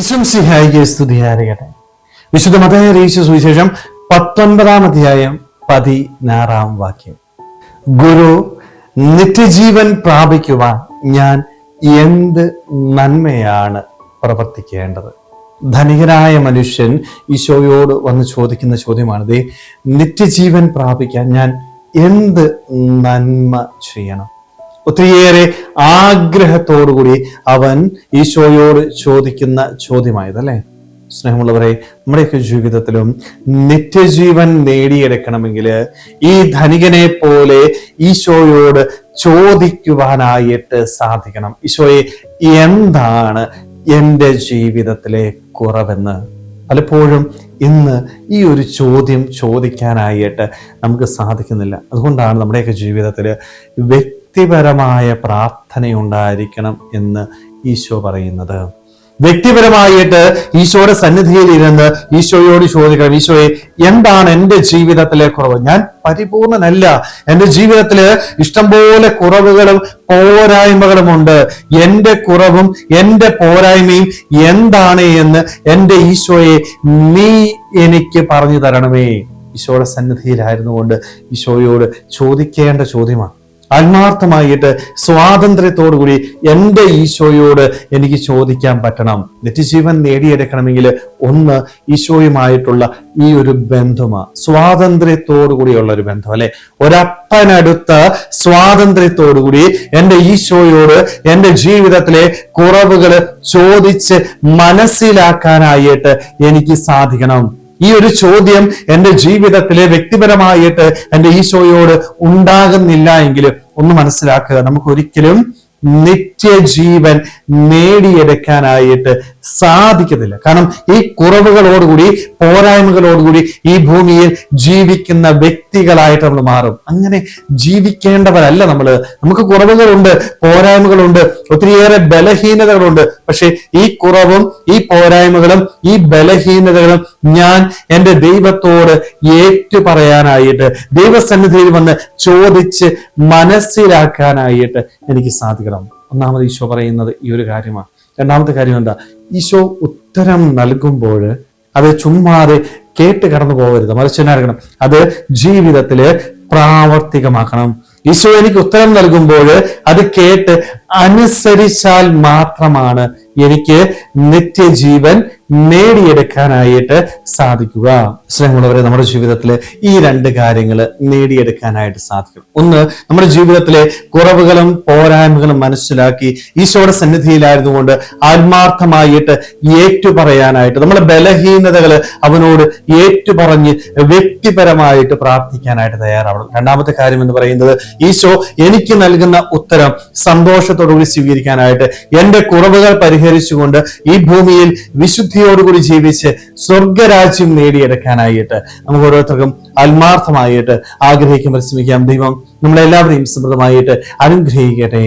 വിശ്വംസിഹായിക്ക് സ്തുതിയായിരിക്കട്ടെ. വിശുദ്ധ മതഹരീശ സുവിശേഷം പത്തൊൻപതാം അധ്യായം പതിനാറാം വാക്യം. ഗുരു നിത്യജീവൻ പ്രാപിക്കുവാൻ ഞാൻ എന്ത് നന്മയാണ് പ്രവർത്തിക്കേണ്ടത്? ധനികനായ മനുഷ്യൻ ഈശോയോട് വന്ന് ചോദിക്കുന്ന ചോദ്യമാണ് ദേ നിത്യജീവൻ പ്രാപിക്കാൻ ഞാൻ എന്ത് നന്മ ചെയ്യണം? ഒത്തിരിയേറെ ആഗ്രഹത്തോടുകൂടി അവൻ ഈശോയോട് ചോദിക്കുന്ന ചോദ്യമായത് അല്ലേ സ്നേഹമുള്ളവരെ നമ്മുടെയൊക്കെ ജീവിതത്തിലും നിത്യജീവൻ നേടിയെടുക്കണമെങ്കിൽ ഈ ധനികനെ പോലെ ഈശോയോട് ചോദിക്കുവാനായിട്ട് സാധിക്കണം. ഈശോയെ എന്താണ് എന്റെ ജീവിതത്തിലെ കുറവെന്ന്? പലപ്പോഴും ഇന്ന് ഈ ഒരു ചോദ്യം ചോദിക്കാനായിട്ട് നമുക്ക് സാധിക്കുന്നില്ല. അതുകൊണ്ടാണ് നമ്മുടെയൊക്കെ ജീവിതത്തിൽ വ്യക്തിപരമായ പ്രാർത്ഥനയുണ്ടായിരിക്കണം എന്ന് ഈശോ പറയുന്നത്. വ്യക്തിപരമായിട്ട് ഈശോയുടെ സന്നിധിയിൽ ഇരുന്ന് ഈശോയോട് ചോദിക്കണം ഈശോയെ എന്താണ് എന്റെ ജീവിതത്തിലെ കുറവ്? ഞാൻ പരിപൂർണനല്ല. എന്റെ ജീവിതത്തിൽ ഇഷ്ടംപോലെ കുറവുകളും പോരായ്മകളും ഉണ്ട്. എന്റെ കുറവും എന്റെ പോരായ്മയും എന്താണ് എന്ന് എന്റെ ഈശോയെ നീ എനിക്ക് പറഞ്ഞു തരണമേ. ഈശോയുടെ സന്നിധിയിലായിരുന്നു കൊണ്ട് ഈശോയോട് ചോദിക്കേണ്ട ചോദ്യമാണ്. ആത്മാർത്ഥമായിട്ട് സ്വാതന്ത്ര്യത്തോടുകൂടി എന്റെ ഈശോയോട് എനിക്ക് ചോദിക്കാൻ പറ്റണം. നിത്യജീവൻ നേടിയെടുക്കണമെങ്കിൽ ഒന്ന് ഈശോയുമായിട്ടുള്ള ഈ ഒരു ബന്ധമാ സ്വാതന്ത്ര്യത്തോടുകൂടിയുള്ള ഒരു ബന്ധം അല്ലെ? ഒരപ്പനടുത്ത സ്വാതന്ത്ര്യത്തോടുകൂടി എന്റെ ഈശോയോട് എന്റെ ജീവിതത്തിലെ കുറവുകൾ ചോദിച്ച് മനസ്സിലാക്കാനായിട്ട് എനിക്ക് സാധിക്കണം. ഈ ഒരു ചോദ്യം എന്റെ ജീവിതത്തിലെ വ്യക്തിപരമായിട്ട് എന്റെ ഈശോയോട് ഉണ്ടാകുന്നില്ല എങ്കിൽ ഒന്ന് മനസ്സിലാക്കുക. നമുക്ക് ഒരിക്കലും നിത്യജീവൻ നേടിയെടുക്കാനായിട്ട് സാധിക്കത്തില്ല. കാരണം ഈ കുറവുകളോടുകൂടി പോരായ്മകളോടുകൂടി ഈ ഭൂമിയിൽ ജീവിക്കുന്ന വ്യക്തികളായിട്ട് നമ്മൾ മാറും. അങ്ങനെ ജീവിക്കേണ്ടവരല്ല നമ്മൾ നമുക്ക് കുറവുകളുണ്ട് പോരായ്മകളുണ്ട് ഒത്തിരിയേറെ ബലഹീനതകളുണ്ട്. പക്ഷെ ഈ കുറവും ഈ പോരായ്മകളും ഈ ബലഹീനതകളും ഞാൻ എന്റെ ദൈവത്തോട് ഏറ്റു പറയാനായിട്ട് ദൈവസന്നിധിയിൽ വന്ന് ചോദിച്ച് മനസ്സിലാക്കാനായിട്ട് എനിക്ക് സാധിക്കണം ഒന്നാമത് ഈശോ പറയുന്നത് ഈ ഒരു കാര്യമാണ്. രണ്ടാമത്തെ കാര്യം എന്താ? ഈശോ ഉത്തരം നൽകുമ്പോൾ അത് ചുമ്മാതെ കേട്ട് കടന്നു പോകരുത്. മറിച്ച് അത് ജീവിതത്തിൽ പ്രാവർത്തികമാക്കണം. ഈശോ എനിക്ക് ഉത്തരം നൽകുമ്പോൾ അത് കേട്ട് അനുസരിച്ചാൽ മാത്രമാണ് എനിക്ക് നിത്യജീവൻ നേടിയെടുക്കാനായിട്ട് സാധിക്കുക. സ്നേഹമുള്ളവരെ നമ്മുടെ ജീവിതത്തിൽ ഈ രണ്ട് കാര്യങ്ങൾ നേടിയെടുക്കാനായിട്ട് സാധിക്കും ഒന്ന് നമ്മുടെ ജീവിതത്തിലെ കുറവുകളും പോരായ്മകളും മനസ്സിലാക്കി ഈശോയുടെ സന്നിധിയിലായിരുന്നു കൊണ്ട് ആത്മാർത്ഥമായിട്ട് ഏറ്റുപറയാനായിട്ട് നമ്മുടെ ബലഹീനതകൾ അവനോട് ഏറ്റുപറഞ്ഞ് വ്യക്തിപരമായിട്ട് പ്രാർത്ഥിക്കാനായിട്ട് തയ്യാറാവണം. രണ്ടാമത്തെ കാര്യം എന്ന് പറയുന്നത് ഈശോ എനിക്ക് നൽകുന്ന ഉത്തരം സന്തോഷത്തോടുകൂടി സ്വീകരിക്കാനായിട്ട് എന്റെ കുറവുകൾ പരിഹരിച്ചുകൊണ്ട് ഈ ഭൂമിയിൽ വിശുദ്ധിയോടുകൂടി ജീവിച്ച് സ്വർഗരാജ്യം നേടിയെടുക്കാനായിട്ട് നമുക്ക് ഓരോരുത്തർക്കും ആത്മാർത്ഥമായിട്ട് ആഗ്രഹിക്കാൻ പരിശ്രമിക്കാം. ദൈവം നമ്മളെല്ലാവരെയും സമൃദ്ധമായിട്ട് അനുഗ്രഹിക്കട്ടെ.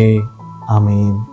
ആമീൻ.